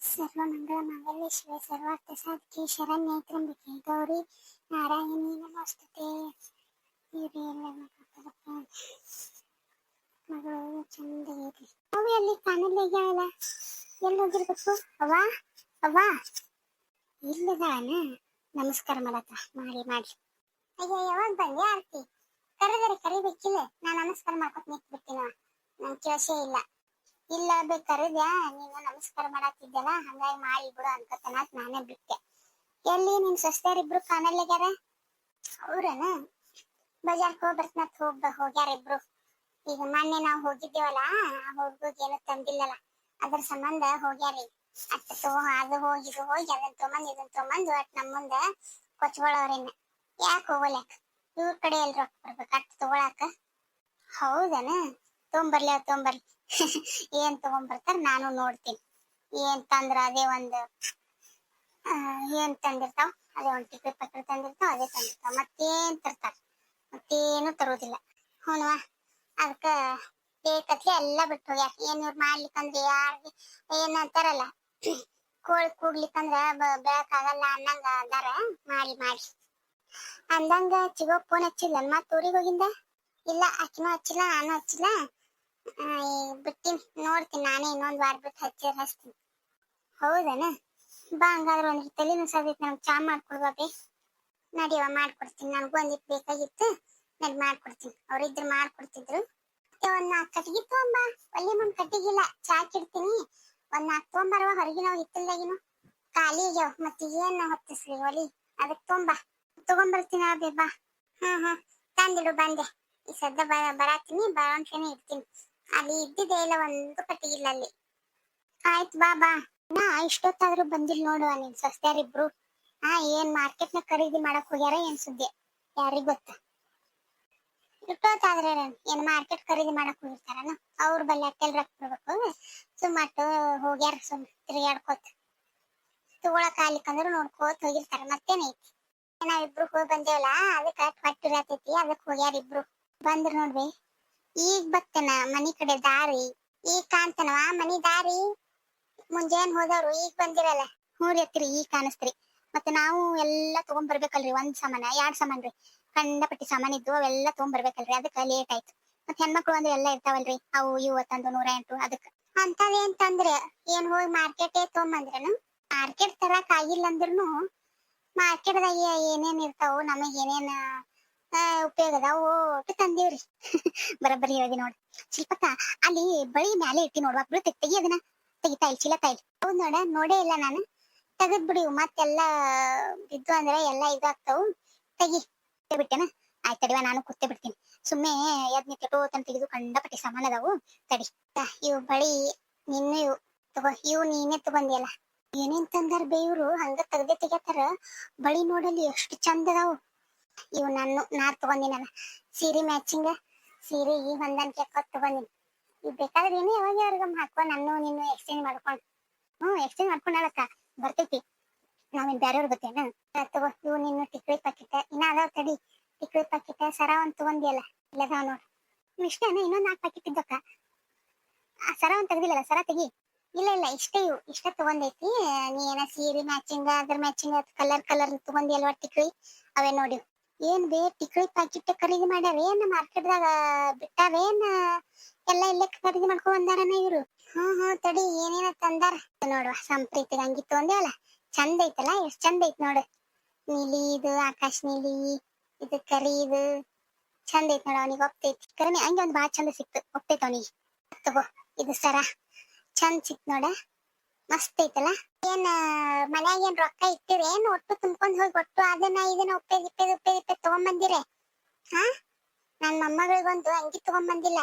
ಸರ್ವಮಂಗಳ ಮಂಗಲ್ಯ ಶಿವ ಸರ್ವಾರ್ಥ ಸಾಧಕಿ ಶರಣ್ಯ ತ್ರಂಬಿಕೆ ಗೌರಿ ನಾರಾಯಣಿ, ನಮಸ್ತುತೆ. ಇವ್ರಿ ಎಲ್ಲ. ಮಗಳು ಚಂದ ಐತಿ. ಅವು ಅಲ್ಲಿ ಕಾಣಲ್ಲ ಆಗ್ಯಾವಲ್ಲ ಎಲ್ಲಿ. ಹೋಗಿರ್ಬೇಕು ಅವ್ವ? ಅವ್ವ? ಇಲ್ಲದಾನ ನಮಸ್ಕಾರ ಮಾಡತ್ತ ಮಾಡಿ ಮಾಡಿ. ಅಯ್ಯೋ, ಯಾವಾಗ ಬಂದೆ ಆರ್ತಿ? ಕರೆದರೆ ಕರಿಬೇಕಿಲ್ಲ. ನಾ ನಮಸ್ಕಾರ ಮಾಡ್ಕೊತ ನಿಂತ್ ಬಿಡ್ತೀನ ನನ್ ಕೇಳಸೇ ಇಲ್ಲ. ಇಲ್ಲ ಕರೆದ್ಯಾ? ನೀನು ನಮಸ್ಕಾರ ಮಾಡತ್ತಿದ್ದಲ್ಲ ಹಂಗಾಗಿ ಮಾಡಿ ಬಿಡು ಅನ್ಕೋತನ ನಾನೇ ಬಿಟ್ಟೆ. ಎಲ್ಲಿ ನಿನ್ ಸಸ್ತಾರಿಬ್ರು ಕಾಣಲ್ಲಾಗ್ಯಾರ? ಅವ್ರನ? ಬಜಾರ್ಕ್ ಹೋಗ್ ಬರ್ತನತ್ ಹೋಗ್ ಹೋಗ್ಯಾರ ಇಬ್ರು. ಈಗ ಮೊನ್ನೆ ನಾವ್ ಹೋಗಿದ್ದೇವಲ್ಲ, ಆ ಹುಡ್ಗಗ್ ಏನು ತಂದಿಲ್ಲಲ್ಲ. ಅದ್ರ ಸಂಬಂಧ ಹೋಗ್ಯಾರಿ ಅತ್ತ ತಗೋ ಅದು ಹೋಗಿ, ಇದು ಹೋಗಿ ಅದನ್ನ ತೊಗೊಂಬಂದ್ ಇದನ್ನ ತೊಗೊಂಬಂದು ಅಟ್ ನಮ್ ಮುಂದ ಕೊಚ್ಕೊಳ್ಳೋರಿನ್ನ ಯಾಕೆ ಹೋಗಲ್ಯಾಕ? ಇವ್ರ ಕಡೆ ಎಲ್ ರೊಕ್ಕ ಬರ್ಬೇಕು, ಅಟ್ ತಗೊಳಾಕ? ಹೌದನ? ತೊಗೊಂಬರ್ಲಿ ಅವ್ ತೊಗೊಂಬರ್ಲಿ ಏನ್ ತಗೊಂಬರ್ತಾರ ನಾನು ನೋಡ್ತೀನಿ. ಏನ್ ತಂದ್ರ ಅದೇ ಒಂದು ಏನ್ ತಂದಿರ್ತಾವ? ಅದೇ ಒಂದ್ ಟಿಕೆಟ್ ಪತ್ರ ತಂದಿರ್ತಾವ, ಅದೇ ತಂದಿರ್ತಾವ. ಮತ್ತೇನ್ ತರ್ತಾರ? ಮತ್ತೇನು ತರೋದಿಲ್ಲ. ಹ್ಞೂನ್ವಾ ಅದಕ್ಕ ಬೇಕತ್ಲೆ ಎಲ್ಲ ಬಿಟ್ಟು ಹೋಗ್ಯಾರ ಏನ್ ಇವ್ರು ಮಾಡ್ಲಿಕ್ಕಂದ್ರೆ ಯಾರಿಗೆ, ಏನ್ ಅಂತಾರಲ್ಲ, ಕೋಳಿ ಕೂಡ್ಲಿಕ್ಕಂದ್ರ ಬೆಳಕಾಗಲ್ಲ ಅನ್ನಂಗ ಅದಾರ. ಮಾಡಿ ಮಾಡಿ. ಅಂದಂಗ ಚಿಗೋ ಫೋನ್ ಹಚ್ಚಿಲ್ಲ ಮತ್ತ ಊರಿಗೆ ಹೋಗಿಂದ? ಇಲ್ಲ ಅಕ್ಕಿನೂ ಹಚ್ಚಿಲ್ಲ, ನಾನು ಹಚ್ಚಿಲ್ಲ. ಬಿಟ್ಟಿನಿ ನೋಡ್ತೀನಿ. ನಾನೇ ಇನ್ನೊಂದು ವಾರ ಬಿಟ್ಟು ಹಚ್ಚಿರ ಹಚ್ತೀನಿ. ಹೌದನ? ಬಾ, ಹಂಗಾದ್ರೆ ಒಂದು ತಲೆ ನುಸಾದೈತಿ ನಮ್ಗೆ ಚಾ ಮಾಡ್ಕೊಡ್ಬಾ ನಡಿಯವ ಮಾಡ್ಕೊಡ್ತೀನಿ. ನನಗೂ ಒಂದಿಟ್ಟು ಬೇಕಾಗಿತ್ತು. ನಡಿ ಮಾಡ್ಕೊಡ್ತೀನಿ. ಅವ್ರಿದ್ರು ಮಾಡ್ಕೊಡ್ತಿದ್ರು. ಒಂದ್ ನಾಲ್ಕು ಕಟ್ಟಿಗೆ ತಗೊಂಬ. ಒಳ್ಳೆ ಮುಂದ್ ಕಟ್ಟಿಗಿಲ್ಲ ಚಾ ಕಿಡ್ತೀನಿ. ಒಂದ್ ನಾಲ್ಕು ತಗೊಂಬರವ ಹೊರಗಿನ ಹಿತ್ತಲ್ದಾಗಿನ. ಖಾಲಿ ಆಗ್ಯಾವ. ಮತ್ತೆ ಏನ್ ಹೊತ್ತಿಸ್ಲಿ ಒಲಿ ಅದಕ್ಕೆ ತೊಂಬ ತಗೊಂಬರ್ತೀನಿ ಅದೇ ಬಾ. ಹ್ಮ್ ಹ್ಮ್. ತಂದಿಡು, ಬಂದೆ. ಈ ಸದ್ದ ಬರಾತೀನಿ. ಬರೋನ್ಕೇನೆ ಇಡ್ತೀನಿ. ಅಲ್ಲಿ ಇದ್ದಿದೆ ಇಲ್ಲ, ಒಂದು ಕಟ್ಟಿಗಿಲ್ಲ ಅಲ್ಲಿ. ಆಯ್ತು ಬಾ ಬಾ. ನಾ ಇಷ್ಟೊತ್ತಾದ್ರೂ ಬಂದಿಲ್ಲ ನೋಡುವ ನಿನ್ ಸಸ್ತ್ಯಾರಿಬ್ರು ಆ, ಏನ್ ಮಾರ್ಕೆಟ್ನ ಖರೀದಿ ಮಾಡಕ್ ಹೋಗ್ಯಾರ ಏನ್ ಸುದ್ದಿ? ಯಾರಿಗ್ ಗೊತ್ತ? ಇಷ್ಟೊತ್ತಾದ್ರೆ ಏನ್ ಮಾರ್ಕೆಟ್ ಖರೀದಿ ಮಾಡಕ್ ಹೋಗಿರ್ತಾರನ ಅವ್ರ ಬಲ್ಲಿ ಅಟ್ಟೆಲ್ ರೊಕ್ಕ ಬಿಡ್ಬೇಕು ಸುಮ್ಮಟ್ಟು ಹೋಗ್ಯಾರ, ಸುಮ್ ತಿರುಗಾಡ್ಕೋತ ತಗೊಳಕ್ ಆಗ್ಲಿಕ್ಕಂದ್ರ ನೋಡ್ಕೋತ ಹೋಗಿರ್ತಾರ ಮತ್ತೇನೈತಿ ನಾವಿಬ್ರು ಹೋಗಿ ಬಂದೇವಲ್ಲ, ಅದಕ್ಕ ಹೊಟ್ಟಿರತೈತಿ ಅದಕ್ಕೆ ಹೋಗ್ಯಾರ ಇಬ್ರು. ಬಂದ್ರ ನೋಡ್ಬೆ ಈಗ ಬತ್ತೇನ ಮನಿ ಕಡೆ ದಾರಿ, ಈಗ ಕಾಣ್ತೇನವ ಮನಿ ದಾರಿ? ಮುಂಜಾನೆ ಹೋದವ್ರು ಈಗ ಬಂದಿರಲ್ಲ. ಹ್ಞೂ ಎತ್ತಿರಿ ಈಗ ಕಾಣಿಸ್ತ್ರಿ. ಮತ್ತೆ ನಾವು ಎಲ್ಲ ತಗೊಂಡ್ ಬರ್ಬೇಕಲ್ರಿ ಒಂದ್ ಸಾಮಾನ, ಎರಡ್ ಸಾಮಾನ್ ರೀ. ಕಂಡಪಟ್ಟಿ ಸಾಮಾನ್ ಇದ್ದು ಅವೆಲ್ಲ ತಗೊಂಡ್ ಬರ್ಬೇಕಲ್ರಿ ಅದಕ್ಕ ಲೇಟ್ ಆಯ್ತು. ಮತ್ ಹೆಣ್ಮಕ್ಳು ಅಂದ್ರೆ ಎಲ್ಲ ಇರ್ತಾವಲ್ರಿ. ಅವು ಇವು ತಂದು ನೂರ ಎಂಟು ಅದಕ್ಕ ಅಂತವೇನ್ ತಂದ್ರೆ? ಏನ್ ಹೋಗಿ ಮಾರ್ಕೆಟೇ ತಗೊಂಬಂದ್ರೇನು? ಮಾರ್ಕೆಟ್ ತರಕ್ ಆಗಿಲ್ಲ ಅಂದ್ರೂನು ಮಾರ್ಕೆಟ್ದಾಗ ಏನೇನ್ ಇರ್ತಾವು, ನಮಗ್ ಏನೇನ್ ಉಪಯೋಗ ಅದಾವು. ಒಟ್ಟು ತಂದೇವ್ರಿ. ಬರಬ್ಬರಿ ಹೇಳಿ ನೋಡ್. ಶಿಲ್ಪಕ್ಕ, ಅಲ್ಲಿ ಬಳಿ ಮ್ಯಾಲೆ ಇಟ್ಟಿ ನೋಡ್ವಾ ಬಿಡು ತೆಗಿ ಅದನ್ನ. ತೆಗಿತಾ ಇಲ್ಲ ಚೀಲ ತಾಯಿಲ್. ಹೌದ್ ನೋಡ, ನೋಡೇ ಇಲ್ಲ ನಾನು. ತೆಗದ್ ಬಿಡಿ ಮತ್ತೆಲ್ಲ ಬಿದ್ದು ಅಂದ್ರೆ ಎಲ್ಲ ಇದಾಗ್ತಾವು ತೆಗಿ. ಬಿಟ್ಟೆನ ಆಯ್ತು ತಡಿವ, ನಾನು ಕೂತೆ ಬಿಡ್ತೀನಿ. ಸುಮ್ಮನೆ ಎದ್ ನಿಂತು ತನ ತೆಗೆದು ಕಂಡಪಟ್ಟಿ ಸಾಮಾನ್ ಅದಾವು. ತಡಿ. ಇವು ಬಳಿ ನಿನ್ನ ಇವು. ತಗೋ, ಇವು ನೀನೇ ತಗೊಂಡಿಯಲ್ಲ. ಏನೇನ್ ತಂದಾರ ಬೇ ಇವ್ರು ಹಂಗ ತೆಗ್ದೆ ತೆಗಿತಾರ ಬಳಿ ನೋಡಲ್ಲಿ ಎಷ್ಟು ಚಂದ ಅದಾವು. ಇವು ನಾನು ನಾ ತಗೊಂಡಿನಲ್ಲ ಸೀರೆ ಮ್ಯಾಚಿಂಗ್ ಸೀರೆ ಈ ಹೊಂದಾಣಿಕೆ ಕೊಟ್ಟು ತಗೊಂಡಿನಿ. ಇವ್ ಬೇಕಾದ್ರೆ ಏನೇ ಯಾವಾಗ ಯಾವಾಗ ಹಾಕೋ ನಾನು ನೀನು ಎಕ್ಸ್ಚೇಂಜ್ ಮಾಡ್ಕೊಂಡು. ಹ್ಮ್ ಎಕ್ಸ್ಚೇಂಜ್ ಮಾಡ್ಕೊಂಡಕ್ಕ ಬರ್ತೈತಿ. ನಾವೇನ್ ಬೇರೆಯವ್ರ ಗೊತ್ತೇನ? ಆ, ತಗೋ ಇವು ನಿನ್ನ ಟಿಕ್ಳಿ ಪಾಕಿಟ. ಇನ್ನ ಅದಾವ ತಡಿ ಟಿಕ್ವಿ ಪಾಕಿಟ. ಸರ ಒಂದ್ ತಗೊಂಡಿಯಲ್ಲ ಇಲ್ಲದಾವ್ ನೋಡ್. ಇಷ್ಟೇನ ಇನ್ನೊಂದ್ ನಾಲ್ಕು ಪಾಕಿಟ್ ಇದ್ದಕ್ಕ. ಆ ಸರ ಒಂದ್ ತೆಗ್ದಿಲ್ಲಲ್ಲ ಸರ ತೆಗಿ. ಇಲ್ಲ ಇಲ್ಲ ಇಷ್ಟೇ ಇವು ಇಷ್ಟ ತಗೊಂಡೈತಿ. ನೀ ಏನ ಸೀರೆ ಮ್ಯಾಚಿಂಗ್ ಅದ್ರ ಮ್ಯಾಚಿಂಗ್ ಕಲರ್ ಕಲರ್ ತಗೊಂಡಿಯಲ್ವಾ ಟಿಕ್ವಿ ಅವೇ ನೋಡಿ ಏನ್ ಬೇ ಟಿಕ್ಳಿ ಪ್ಯಾಕೆಟ್ ಖರೀದಿ ಮಾಡ್ಯಾರ? ಏನ್ ಮಾರ್ಕೆಟ್ದಾಗ ಬಿಟ್ಟಾವೇನ ಎಲ್ಲ ಇಲ್ಲೇ ಖರೀದಿ ಮಾಡ್ಕೊಂಡ್ ಬಂದಾರನ ಇವ್ರು? ಹ್ಮ್ ಹ್ಮ್ ತಡಿ, ಏನೇನ ತಂದಾರ? ನೋಡುವ, ಸಂಪ್ರೀತಿಗೆ ಅಂಗಿ ತಗೊಂದೇವಲ್ಲ ಚಂದ ಐತಲ್ಲ, ಎಷ್ಟ್ ಚಂದ ಐತ್ ನೋಡು. ನೀಲಿ ಇದು ಆಕಾಶ್ ನೀಲಿ, ಇದು ಕರಿ ಇದು ಚಂದ ಐತ್ ನೋಡ ಅವನಿಗೆ ಒಪ್ತೈತಿ ಕರಿಮೆ ಹಂಗೆ ಒಂದ್ ಬಾಳ ಚಂದ ಸಿಕ್ತು. ಒಪ್ತೈತ್ ಅವನಿಗೆ ತಗೋ, ಇದು ಸರ. ಚಂದ ಸಿಕ್ತ್ ನೋಡ. ಮಸ್ತ್ ಐತಲ್ಲ? ಏನ್ ಮನ್ಯಾಗ ಏನ್ ರೊಕ್ಕ ಇಟ್ಟಿರಿ? ಏನ್ ಒಟ್ಟು ತುಂಬಕೊಂಡ್ ಹೋಗಿ ಒಟ್ಟು ಅದನ್ನ ಇದನ್ನ ಉಪ್ಪೇದ್ ಇಪ್ಪೇದ್ ಉಪ್ಪೇದ್ ಇಪ್ಪೇದ್ ತಗೊಂಬಂದಿರಿ. ಹಾ? ನನ್ ಮೊಮ್ಮಗಳಿಗೊಂದು ಅಂಗಿ ತಗೊಂಬಂದಿಲ್ಲ.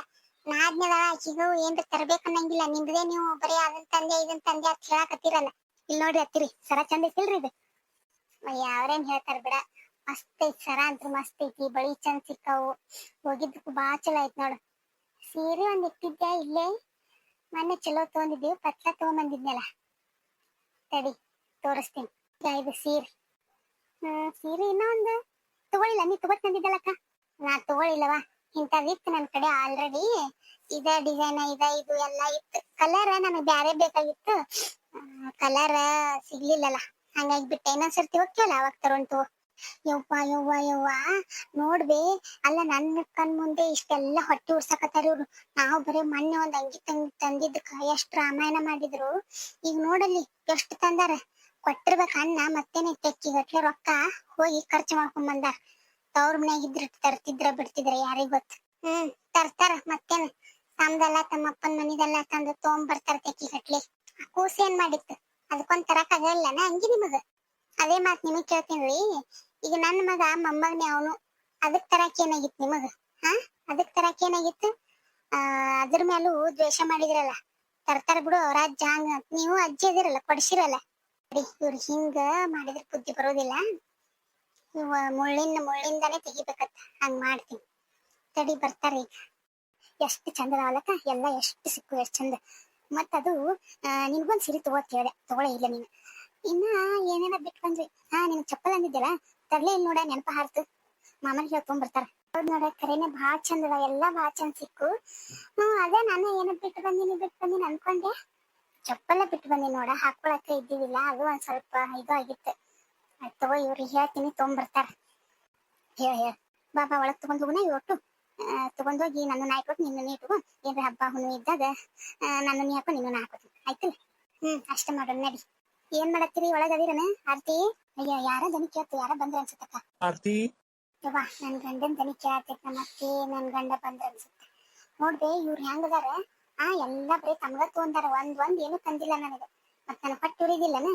ನಾದ್ನದ ಆಕಿಗೂ ಏನ್ರ ತರ್ಬೇಕನ್ನಂಗಿಲ್ಲ ನಿಮ್ದೇ ನೀವು ಬರೀ ಅದನ್ ತಂದೆ, ಇದನ್ ತಂದೆ ಅಂತ ಹೇಳಾಕತ್ತೀರಲ್ಲ. ಇಲ್ಲಿ ನೋಡ್ರಿ ಹತ್ತಿರಿ ಸರ ಚಂದ ಇಲ್ರಿ ಇದು? ಯಾವ್ರೇನ್ ಹೇಳ್ತಾರ ಬಿಡ. ಮಸ್ತ್ ಐತಿ ಸರ ಅಂತ್ರು ಮಸ್ತ್ ಐತಿ. ಬಳಿ ಚಂದ ಸಿಕ್ಕಾವು. ಹೋಗಿದ್ದಕ್ಕೂ ಬಾ ಚಲೋ ಐತ್ ನೋಡು. ಸೀರೆ ಒಂದ್ ಇಟ್ಟಿದ್ದೆ ಇಲ್ಲೇ? ಮೊನ್ನೆ ಚಲೋ ತಗೊಂಡಿದ್ದೀವಿ ಪತ್ಲ ತಗೊಂಬಂದಿದ್ನಲ್ಲ. ತಡಿ, ತೋರಿಸ್ತೀನಿ. ಇದು ಸೀರೆ? ಹ್ಮ್, ಸೀರೆ ಇನ್ನೂ ಒಂದು ತಗೊಳಿಲ್ಲ, ನೀ ತಗೋತ್ ತಂದಿದ್ದಲ್ಲಕ್ಕ ನಾ ತಗೊಳಿಲ್ಲವಾ ಇಂಥದ್ದು ಇತ್ತು ನನ್ನ ಕಡೆ ಆಲ್ರೆಡಿ ಇದ ಡಿಸೈನ್ ಇದ, ಇದು ಎಲ್ಲ ಇತ್ತು. ಕಲರ್ ನನಗೆ ಬೇರೆ ಬೇಕಾಗಿತ್ತು. ಕಲರ್ ಸಿಗ್ಲಿಲ್ಲಲ್ಲ. ಹಂಗಾಗಿ ಬಿಟ್ಟೆ. ಇನ್ನೊಂದ್ಸರ್ತಿ ಹೋಗ್ತೀವಲ್ಲ, ಅವಾಗ ತಗೊಂಡು ಯವ್ವ ಯವ್ವ ಯವ್ವ, ನೋಡ್ಬೇ. ಅಲ್ಲ ನನ್ನ ಕಣ್ ಮುಂದೆ ಇಷ್ಟೆಲ್ಲ ಹೊಟ್ಟೆ ಉರ್ಸಕತ್ತಾರ ಇವ್ರು. ನಾವು ಬರೀ ಮೊನ್ನೆ ಒಂದ್ ಅಂಗಿ ತಂದ್ ತಂದಿದ್ದಕ್ಕ ಎಷ್ಟ್ ರಾಮಾಯಣ ಮಾಡಿದ್ರು. ಈಗ ನೋಡಲ್ಲಿ ಎಷ್ಟು ತಂದಾರ. ಕೊಟ್ಟಿರ್ಬೇಕ ಅನ್ನ, ಮತ್ತೇನೆ ತೆಕ್ಕಿಗಟ್ಲೆ ರೊಕ್ಕ ಹೋಗಿ ಖರ್ಚು ಮಾಡ್ಕೊಂಡ್ ಬಂದಾರ. ತವ್ರ ಮನ್ಯಾಗ ಇದ್ರ ತರ್ತಿದ್ರ, ಬಿಡ್ತಿದ್ರ, ಯಾರಿಗ ಗೊತ್ತ? ಹ್ಮ್, ತರ್ತಾರ, ಮತ್ತೇನ? ತಮ್ದೆಲ್ಲ, ತಮ್ಮಪ್ಪನ ಮನಿದೆಲ್ಲ ತಂದು ತಗೊಂಬರ್ತಾರ ತೆಕ್ಕಿಗಟ್ಲೆ ಕೂಸ್ ಏನ್ ಮಾಡಿತ್ತು? ಅದಕ್ಕೊಂದ್ ತರಕ್ ಆಗಲ್ಲನ ಅಂಗಿ ನಿಮಗ? ಅದೇ ಮಾತ್ ನಿಮಗ್ ಕೇಳ್ತೀನ್ರಿ ಈಗ ನನ್ನ ಮಗ, ಮೊಮ್ಮಗನೇ ಅವನು. ಅದಕ್ ತರಕ್ ಏನಾಗಿತ್ತು ನಿಮಗ? ಹಾ? ಅದಕ್ ತರಕ್ ಏನಾಗಿತ್ತು? ಅದ್ರ ಮೇಲೂ ದ್ವೇಷ ಮಾಡಿದ್ರಲ್ಲ. ತರ್ತಾರ ಬಿಡು ಅಜ್ಜ ಹಂಗ. ನೀವು ಅಜ್ಜಿ ಅದಿರಲ್ಲ, ಕೊಡಿಸಿರಲ್ಲ. ಇವ್ರು ಹಿಂಗ ಮಾಡಿದ್ರ ಬುದ್ಧಿ ಬರೋದಿಲ್ಲ. ಇವ ಮುಳ್ಳಿನ ಮುಳ್ಳಿಂದಾನೇ ತೆಗಿಬೇಕತ್ತ ಹಂಗ್ ಮಾಡ್ತೀನಿ. ತಡಿ, ಬರ್ತಾರ ಈಗ. ಎಷ್ಟು ಚಂದ ಅವಲಕ್ಕ ಎಲ್ಲ ಎಷ್ಟು ಸಿಕ್ಕು, ಎಷ್ಟು ಚಂದ. ಮತ್ತದು ನಿನ್ಗೊಂದ್ ಸಿರಿ ತಗೋತ್ ಹೇಳ್ದೆ. ತಗೊಳ್ಳೇ ಇಲ್ಲ ನೀನು. ಇನ್ನ ಏನೇನ ಬಂದ್ವಿ ಹಾ ನಿನ್ ಚಪ್ಪಲ್ ಅಂದಿದ್ದಲ್ಲ? ಇಲ್ಲ ನೋಡ ನೆನಪ ಹಾರ್ತು ಮಾಮನ್ ಹೇಳ್ಕೊಂಡ್ ಬರ್ತಾರ ನೋಡ ಕರೆನೆ ಬಾಳ ಚಂದ ಎಲ್ಲಾ ಬಾಳ ಚಂದ ಸಿಕ್ಕು. ಹ್ಮ್ ಅದೇ ನಾನು ಏನ ಬಿಟ್ಟು ಬಂದಿನಿ ಬಿಟ್ಟು ಬಂದಿನಿ ಅನ್ಕೊಂಡೆ. ಚಪ್ಪಲ ಬಿಟ್ಟು ಬಂದಿನಿ ನೋಡ ಹಾಕೊಳಕ ಇದ್ದಿದ್ದಿಲ್ಲ ಅದು ಒಂದ್ ಸ್ವಲ್ಪ ಇದು ಆಗಿತ್ತು. ತಗೋ ಇವ್ರಿಗೆ ಹೇಳ್ತೀನಿ ತೊಗೊಂಬರ್ತಾರ ಹೇಳ ಹೇಳ. ಬಾಬಾ ಒಳಗ್ ತಗೊಂಡ್ ಹೋಗುನ ಇವತ್ತು ತಗೊಂಡೋಗಿ ನನ್ನ ನಾಯಿ ಕೊಟ್ಟು ನಿನ್ನ ನೀ ಇಟ್ಕೊ. ಏನ್ರ ಹಬ್ಬ ಹುಣ್ಣು ಇದ್ದಾಗ ನನ್ನ ನೀ ನಿನ್ನ ನಾ ಹಾಕೋತೀನಿ. ಆಯ್ತಲ್ಲ? ಹ್ಮ್ ಅಷ್ಟ ಮಾಡೋಣ, ನಡಿ. ಏನ್ ಮಾಡತ್ತೀರಿ? ಒಳಗ ಅದಿರನ ಆರ್ತಿ? ಅಯ್ಯ ಯಾರ ದನಿ ಕೇಳ್ತು ಯಾರ ಬಂದ್ರ ಅನ್ಸುತ್ತಕ್ಕ ಆರ್ತಿ? ಯವ್ವ ನನ್ ಗಂಡನ್ ದನಿ ಕೇಳತೈತ್ ನಮ್ಮ ಅತ್ತಿ ನನ್ ಗಂಡ ಬಂದ್ರ ಅನ್ಸುತ್ತೆ. ನೋಡ್ದೆ ಇವ್ರು ಹೆಂಗದಾರ? ಆ ಎಲ್ಲಾ ಬರೀ ತಮ್ಗ ತಗೊಂಡಾರ. ಒಂದ್ ಒಂದ್ ಏನು ತಂದಿಲ್ಲ ನನಗ. ಮತ್ ನನ್ ಪಟ್ಟು ಉರಿದಿಲ್ಲನ?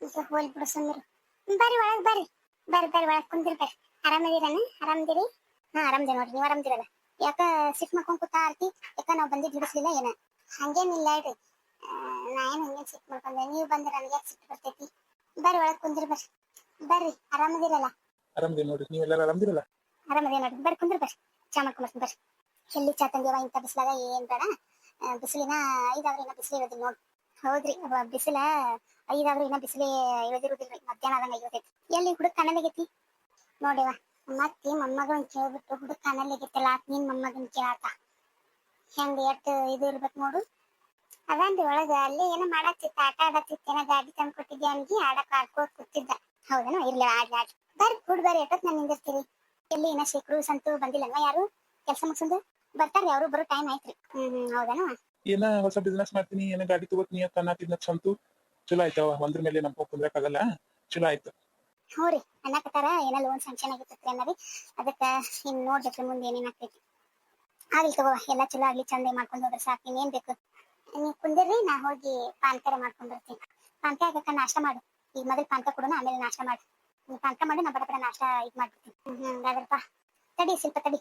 ಈಗ ಹೋಲ್ ಬಿಡು ಸುಮ್ಮರು ಬರ್ರಿ ಒಳಗ್ ಬರ್ರಿ. ಬರ್ರಿ ಬರ್ರಿ ಒಳಗ್ ಕುಂದಿರ್ ಬರ್ರಿ. ಆರಾಮದಿರನ? ಆರಾಮದಿರಿ? ಹಾ ಆರಾಮದಿ ನೋಡ್ರಿ ನೀವ್ ಆರಾಮದಿರಲ್ಲ? ಯಾಕ ಸಿಟ್ ಮಾಡ್ಕೊಂಡ್ ಕೂತ ಆರ್ತಿ? ಯಾಕ ನಾವ್ ಬಂದಿದ್ ಬಿಡಿಸ್ಲಿಲ್ಲ ಏನ? ಹಂಗೇನಿಲ್ಲ ಹೇಳ್ರಿ. ನಾ ಏನ್ ಹಂಗೇನ್ ಸಿಟ್ ಮಾಡ್ಕೊಂಡೆ ನೀವ್ ಬಂದ್ರ ನನಗೆ ಸಿಟ್ಟು ಬರ್ತೈತಿ? ಬರ್ರಿ ಒಳಗ್ ಕುಂದ್ರಿ ಬರ್ರಿ. ಬರ್ರಿ ಆರಾಮದಿರಲ್ಲ? ಆರಾಮದಿ ನೋಡ್ರಿ. ನೀವೆಲ್ಲರೂ ಆರಾಮದಿರಲ್ಲ? ಆರಾಮದಿ ನೋಡ್ರಿ. ಬರ್ರಿ ಕುಂದ್ರಿ ಬರ್ರಿ. ಚಾ ಮಾಡ್ಕೊಂಡ್ ಬರ್ರಿ. ಎಲ್ಲಿ ಚಾ ತಂದೇವ ಇಂಥ ಬಿಸಿಲಾಗ? ಏನ್ ಬೇಡ. ಬಿಸಿಲಿನ ಐದಾವ್ರ ಇನ್ನ ಬಿಸಿಲು ಇರೋದಿಲ್ಲ ನೋಡ್ರಿ ಹೌದ್ರಿ ಬಿಸಿಲ ಐದಾವ್ರ ಇನ್ನ ಬಿಸಿಲೇ ಇಳಿದಿರುದಿಲ್ರಿ ಮಧ್ಯಾಹ್ನ ಆದಂಗ ಆಗಿರ್ತೈತಿ. ಎಲ್ಲಿ ಹುಡುಕ್ ಕಣ್ಣದಾಗೈತಿ ನೋಡಿವ ಮತ್ತೆ ಮೊಮ್ಮಗನ್ ಕೇಳ್ಬಿಟ್ಟು ಹುಡುಕ್ ಕಣ್ಣಲ್ಲಿಗೈತಿಲ್ಲ ನಿನ್ ಮೊಮ್ಮಗನ್ ಕೇಳಾತ ಹೆಂಗ್ ಎಷ್ಟ್ ಇದು ಇರ್ಬೇಕು ನೋಡು. ಅದನ್ರಿ ಒಳಗ ಅಲ್ಲಿ ಏನೋ ಮಾಡತ್ತಿತ್ತ ಆಟ ಆಡತ್ತಿತ್ತ ಏನೋ ಗಾಡಿ ತಂದ್ ಕೊಟ್ಟಿದ್ದೆ ಅಂಗಿ ಆಡಕ್ ಆಡ್ಕೋ ಕೂತಿದ್ದ. ಹೌದನ ಇರ್ಲಿ ಆಡ್ಲಿ ಆಡ್ಲಿ. ಬರ್ರಿ ಕೂಡ್ ಬರ್ರಿ ಎಷ್ಟೊತ್ ನಾನು ನಿಂದಿರ್ತೀರಿ ಎಲ್ಲಿ ಏನ ಶೇಖರು ಸಂತು ಬಂದಿಲ್ಲಲ್ವಾ ಯಾರು? ಕೆಲಸ ಮುಗಿಸಂದು? ಬರ್ತಾರ್ರಿ ಅವರು ಬರೋ ಟೈಮ್ ಆಯ್ತ್ರಿ. ಹ್ಮ್ ಹ್ಮ್ ಹೌದನ? ಏನ ಹೊಸ ಬಿಸ್ನೆಸ್ ಮಾಡ್ತೀನಿ ಏನ ಗಾಡಿ ತಗೋತೀನಿ ಅಂತ ಅನ್ನತ್ತಿದ್ನ ಸಂತು? ಚಲೋ ಆಯ್ತವ ಒಂದ್ರ ಮೇಲೆ ನಮ್ಗೆ ಕುಂದ್ರಕ್ಕಾಗಲ್ಲ ಚಲೋ ಆಯ್ತು. ಹ್ಞೂ ರೀ ಅನ್ನಕತ್ತಾರ ಏನೋ ಲೋನ್ ಸ್ಯಾಂಕ್ಷನ್ ಆಗಿತ್ತು ಅನ್ನರಿ ಅದಕ್ಕ ಇನ್ ನೋಡ್ಬೇಕ್ರಿ ಮುಂದೆ ಏನೇನ್ ಆಗ್ತೈತಿ. ಆಗ್ಲಿ ತಗೋ ಎಲ್ಲ ಚಲೋ ಆಗ್ಲಿ ಚಂದ ಮಾಡ್ಕೊಂಡ್ ಹೋದ್ರೆ ಸಾಕು ಇನ್ನೇನ್ ಬೇಕು? ನೀವ್ ಕುಂದಿರ್ರಿ, ನಾ ಹೋಗಿ ಪಾನ್ಕರ ಮಾಡ್ಕೊಂಡ್ ಬರ್ತೀನಿ. ಪಾನ್ಕ ಆಗಕ್ಕ ನಾಷ್ಟ ಮಾಡು. ಈಗ ಮೊದಲು ಪಾನ್ಕ ಕೊಡೋಣ, ಆಮೇಲೆ ನಾಷ್ಟ ಮಾಡು. ನೀವ್ ಪಾನ್ಕ ಮಾಡಿ, ನಾ ಬಡ ಬಡ ನಾಷ್ಟ ಇದ್ ಮಾಡ್ಬಿಡ್ತೀನಿ. ಹಂಗಾದ್ರಪ್ಪ. ತಡಿ, ಶಿಲ್ಪ, ತಡಿ.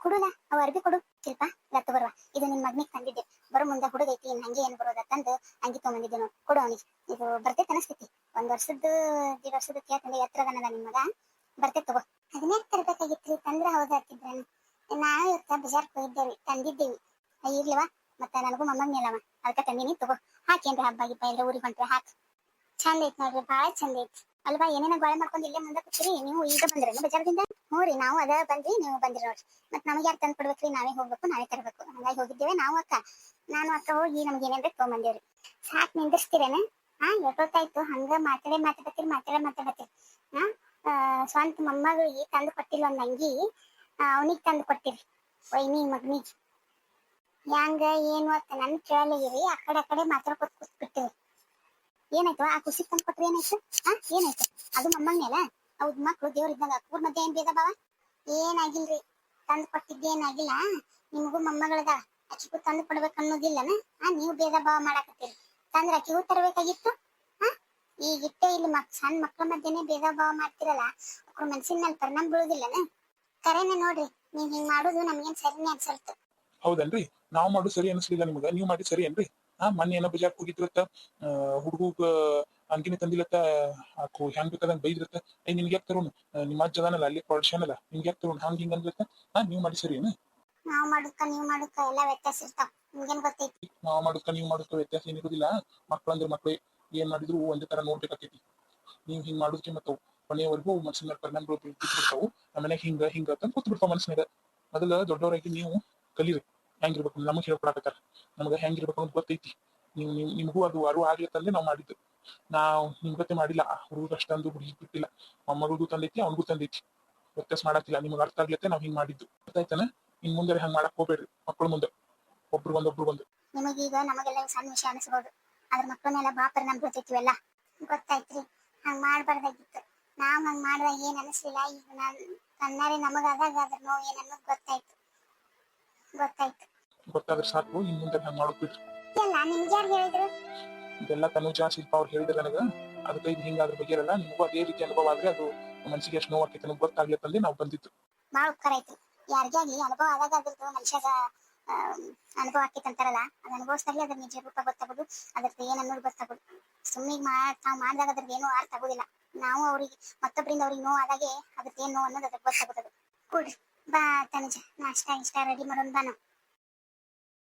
ಕೊಡುಲ, ಅವ್ ಅರ್ಬಿ ಕೊಡು. ಶಿಲ್ಪ, ಲತ್ತು ಬರುವ. ಇದು ನಿನ್ ಮಗನಿಗೆ ತಂದಿದ್ದೆ. ಬರೋ ಮುಂದೆ ಹುಡುಗೈತಿ, ಇನ್ ಹಂಗೆ ಏನ್ ಬರೋದ ತಂದು ಅಂಗಿ ತಗೊಂಡಿದ್ದೆ ನೋಡ್. ಕೊಡು ಅವನಿಗೆ. ಇದು ಬರ್ತೈತೆ ಅನಸ್ತೈತಿ ಒಂದ್ ವರ್ಷದ ಎರಡ್ ವರ್ಷದ ಕೇಳ್ತಂದೆ ಎತ್ತರದನದ ನಿಮ್ ಮಗ. ಬರ್ತೈತೆ ತಗೋ. ಅದನ್ನೇ ತರಬೇಕಾಗಿತ್ತು ತಂದ್ರ ಹೌದಾಕಿದ್ರೇನು ನಾವು ಇವತ್ತ ಬಜಾರ್ಕ್ ಹೋಗಿದ್ದೇವೆ, ತಂದಿದ್ದೇವಿ. ಇರ್ಲಿವಾ? ಮತ್ತ ನನಗೂ ಮಮ್ಮಿ ಮೇಲವ ಅದಕ್ಕ ತಂದಿನಿ ತಗೋ. ಹಾಕೇನ್ರಿ ಹಬ್ಬ ಗಿಬ್ಬ ಎಲ್ಲ ಊರಿಗೆ ಹೊಂಟ್ರೆ ಹಾಕಿ. ಚಂದ ಐತ್ ನೋಡ್ರಿ ಬಾಳ ಚಂದ ಐತಿ. ಅಲ್ವಾ, ಏನೇನ ಗೋಳೆ ಮಾಡ್ಕೊಂಡು ಇಲ್ಲೇ ಮುಂದೆ ಕೂತ್ರಿ. ನೀವು ಈಗ ಬಂದ್ರಿ ಬಜಾರ್ದಿಂದ? ಹ್ಞೂ ನಾವು ಅದ ಬಂದ್ರಿ ನೀವು ಬಂದ್ರಿ ನೋಡ್ರಿ. ಮತ್ ನಮಗೆ ಯಾರು ತಂದು ಕೊಡ್ಬೇಕ್ರಿ? ನಾವೇ ಹೋಗ್ಬೇಕು, ನಾವೇ ತರಬೇಕು. ಹಂಗಾಗಿ ಹೋಗಿದ್ದೇವೆ, ನಾವು ಅಕ್ಕ. ನಾನು ಅಕ್ಕ ಹೋಗಿ ನಮ್ಗೆ ಏನೇನ್ ಬೇಕು ತಗೊಂಬಂದೇವ್ರಿ ಸಾಕ್ ನಿಂದಿರ್ಸ್ತೀರೇನ? ಹಾ ಎಷ್ಟೊತ್ತಾಯ್ತು? ಹಂಗ ಮಾತಾಡೇ ಮಾತಾಡತ್ತೀರಿ ಮಾತಾಡೇ ಮಾತಾಡತ್ತೀರಿ ಹಾ ಸ್ವಂತ ಮೊಮ್ಮಗಳಿಗೆ ತಂದು ಕೊಟ್ಟಿಲ್ಲ ಒಂದ್ ಅಂಗಿ ಅವನಿಗೆ ತಂದು ಕೊಟ್ಟಿರಿ. ವೈನಿ ಮಗನಿಗೆ. ಹೆಂಗ ಏನು ಅಂತ ನನ್ ಕೇಳಲಿರಿ ಆ ಕಡೆ ಆ ಕಡೆ ಮಾತಾಡ್ಕೊತ ಕೂತ್ಬಿಟ್ಟಿವಿ ಏನಾಯ್ತು? ಆ ಖುಷಿ ತಂದು ಕೊಟ್ರಿ ಏನಾಯ್ತು? ಹಾ ಏನಾಯ್ತು? ಅದು ಮೇಲೆ? ಹೌದ್ ಮಕ್ಳು ದೇವ್ರ ಇದ್ದಂಗ ಊರ್ ಮಧ್ಯೆ ಏನ್ ಬೇದ ಬಾವ ಏನಾಗಿಲ್ರಿ? ತಂದು ಕೊಟ್ಟಿದ್ದೇನಾಗಿಲ್ಲ ನಿಮಗೂ ಮೊಮ್ಮಗಳದ ಅಕ್ಕಿಗೂ ತಂದು ಕೊಡ್ಬೇಕು ಅನ್ನೋದಿಲ್ಲನ? ಆ, ನೀವು ಬೇದ ಭಾವ ಮಾಡಾಕತ್ತೀರಿ. ತಂದ್ರ ಅಕ್ಕಿಗೂ ತರಬೇಕಾಗಿತ್ತು? ಹಾ ಈಗ ಇಟ್ಟೆ ಇಲ್ಲಿ ಮಕ್ ಸಣ್ಣ ಮಕ್ಳ ಮಧ್ಯೆನೆ ಬೇದ ಭಾವ ಮಾಡ್ತಿರಲ್ಲ ಅವ್ರ ಮನ್ಸಿನ ಮೇಲೆ ಪರಿಣಾಮ ಬೀಳುದಿಲ್ಲನ? ಕರೆನೆ ನೋಡ್ರಿ, ನೀವ್ ಹಿಂಗ್ ಮಾಡೋದು ನಮ್ಗೇನ್ ಸರಿನೇ ಅನ್ಸಲ್ತು. ಹೌದಲ್ರಿ? ನಾವ್ ಮಾಡು ಸರಿ ಅನಿಸ್ಲಿಲ್ಲ ನಿಮ್ಗ? ನೀವ್ ಮಾಡಿ ಸರಿ ಏನ್ರಿ? ಹಾ ಮೊನ್ನೆ ಏನೋ ಬಜಾರ್ ಹೋಗಿದ್ರತ್ತ ಹುಡುಗ ಅಂಗಿನಿ ತಂದಿಲತ್ತ ಆಕು ಹೆಂಗ್ ಬೇಕಾದಂಗ್ ಬೈದ್ರತ್ತ. ಏ ನಿನ್ಗೆ ಯಾಕೆ ತರೋಣ ನಿಮ್ಮ ಅಜ್ಜ ಅದಾನಲ್ಲ ಅಲ್ಲಿ ಕೊಡ್ಸ್ಯಾನಲ್ಲ ನಿಮ್ಗೆ ಯಾಕೆ ತರೋಣ ಹಂಗ ಹಿಂಗ ಅಂದ್ರತ್ತ ಹಾ ನೀವ್ ಮಾಡಿ ಸರಿ ಏನು ನಾವ್ ಮಾಡುತ್ತ ನೀವ್ ಮಾಡುತ್ತ ಎಲ್ಲಾ ವ್ಯತ್ಯಾಸ ಇರ್ತಾವ. ನಿಮ್ಗೇನ್ ಗೊತ್ತೈತಿ? ನಾವ್ ಮಾಡುತ್ತ ನೀವ್ ಮಾಡುತ್ತ ವ್ಯತ್ಯಾಸ ಏನಿರೋದಿಲ್ಲ ಮಕ್ಳಂದ್ರ ಮಕ್ಳೇ ಏನ್ ಮಾಡಿದ್ರು ಒಂದೇ ತರ ನೋಡ್ಬೇಕಾಕೈತಿ ನೀವ್ ಹಿಂಗ್ ಮಾಡುದಕ್ಕೆ ಮತ್ತು ಕೊನೆಯವರೆಗೂ ಮನಸ್ಸಿನ ಮೇಲೆ ಪರಿಣಾಮ ಬಿಡ್ತಾವು ಆಮೇಲೆ ಹಿಂಗ ಹಿಂಗ ಅಂತ ಕೂತ್ ಬಿಡ್ತಾವ ಮನ್ಸಿನಾಗ ಮೊದಲ ದೊಡ್ಡವರಾಗಿ ನೀವು ಕಲೀರಿ. ಹೆಂಗಿರ್ಬೇಕು, ನಮಗ್ ಹೇಳ್ಕೊಡಾಕತ್ತಾರ. ನಮಗ ಹೆಂಗಿರ್ಬೇಕು ಅಂತ ಗೊತ್ತೈತಿ. ನೀವು ನಿಮ್- ನಿಮಗೂ ಅದು ಅರು ಆಗ್ಲಿತ್ತಂದ್ರೆ ನಾವು ಮಾಡಿದ್ದು. ನಾವು ನಿಮ್ ಗತೆ ಮಾಡಿಲ್ಲ. ಹುಡುಗ ಅಷ್ಟೊಂದು ಹುಡುಗಿ ಬಿಟ್ಟಿಲ್ಲ. ಮೊಮ್ಮಗಳಿಗೂ ತಂದೈತಿ, ಅವನಿಗೂ ತಂದೈತಿ. ವ್ಯತ್ಯಾಸ ಮಾಡಾಕಿಲ್ಲ ನಿಮ್ಗೆ ಅರ್ಥ ಆಗ್ಲತ್ತೆ ನಾವ್ ಹಿಂಗ್ ಮಾಡಿದ್ದು. ಗೊತ್ತಾಯ್ತಾನ? ಇನ್ ಮುಂದೆ ಹಂಗ್ ಮಾಡಕ್ ಹೋಗ್ಬೇಡ್ರಿ ಮಕ್ಕಳ ಮುಂದೆ. ಒಬ್ರಿಗೊಂದು ಒಬ್ರಿಗೊಂದು ನಿಮಗೀಗ ನಮಗೆಲ್ಲ ಸಣ್ಣ ವಿಷಯ ಅನಿಸ್ಬೋದು. ಅದ್ರ ಮಕ್ಕಳನ್ನೆಲ್ಲ ಬಾ ಪರಿಣಾಮ ಗೊತ್ತಾಯ್ತ್ರಿ. ಹಂಗ್ ಮಾಡ್ಬಾರ್ದಾಗಿತ್ತು. ನಾವ್ ಹಂಗ್ ಮಾಡ್ದಾಗ ಏನ್ ಅನಿಸ್ಲಿಲ್ಲ. ಈಗ ನಾನ್ ಕಣ್ಣಾರೆ ನಮಗಾದಾಗ ಅದ್ರ ನೋವು ಏನ್ ಅನ್ನೋದು ಗೊತ್ತಾಯ್ತು. ಗೊತ್ತಾಯ್ತು. ಗೊತ್ತಾದ್ರೆ ಸಾಕು ಇನ್ ಮುಂದೆ ಹಂಗ್ ಮಾಡೋದ್ ಬಿಡ್ರಿ ನಿಮ್ಗೆ ಯಾರು ಹೇಳಿದ್ರು? ಇದೆಲ್ಲ ತನುಜ ಶಿಲ್ಪ ಅವ್ರು ಹೇಳಿದ್ರೆ ನನಗ. ಅದಕ್ಕೆ ಇದು ಹಿಂಗಾದ್ರ ಬಗ್ಗೆ ಇರಲ್ಲ ನಿಮಗೂ ಅದೇ ರೀತಿ ಅನುಭವ ಆದ್ರೆ ಅದು ಮನಸ್ಸಿಗೆ ಎಷ್ಟು ನೋವು ಆಗ್ತೈತೆ ನಮ್ಗೆ ಗೊತ್ತಾಗ್ಲತ್ತಂದ್ರೆ ನಾವು ಬಂದಿದ್ದು. ಉಪಕಾರ ಐತಿ ಯಾರಿಗೇ ಆಗ್ಲಿ ಅನುಭವ ಆದಾಗ ಅದ್ರದ್ದು ಮನುಷ್ಯಗ ಅನುಭವ ಆಕೈತೆ ಅಂತಾರಲ್ಲ ಅದು ಅನುಭವಿಸ್ದಾಗ್ಲಿ ಅದ್ರ ನಿಜ ರೂಪ ಗೊತ್ತಾಗೋದು ಅದ್ರದ್ದು ಏನ್ ಅನ್ನೋದು ಗೊತ್ತಾಗೋದು. ಸುಮ್ಮನೆ ಮಾ ತಾವ್ ಮಾಡಿದಾಗ ಅದ್ರದ್ದು ಏನೂ ಅರ್ಥ ಆಗೋದಿಲ್ಲ. ನಾವು ಅವ್ರಿಗೆ ಮತ್ತೊಬ್ಬರಿಂದ ಅವ್ರಿಗೆ ನೋವು ಆದಾಗೆ ಅದ್ರದ್ದು ಏನ್ ನೋವು ಅನ್ನೋದು ಅದ್ರ ಗೊತ್ತಾಗೋದು ಕೂಡ್ರಿ. ಬಾ ತನುಜ ನಾಷ್ಟ ಇಷ್ಟ ರೆಡಿ ಮಾಡೋಣ ಬಾ ನಾವು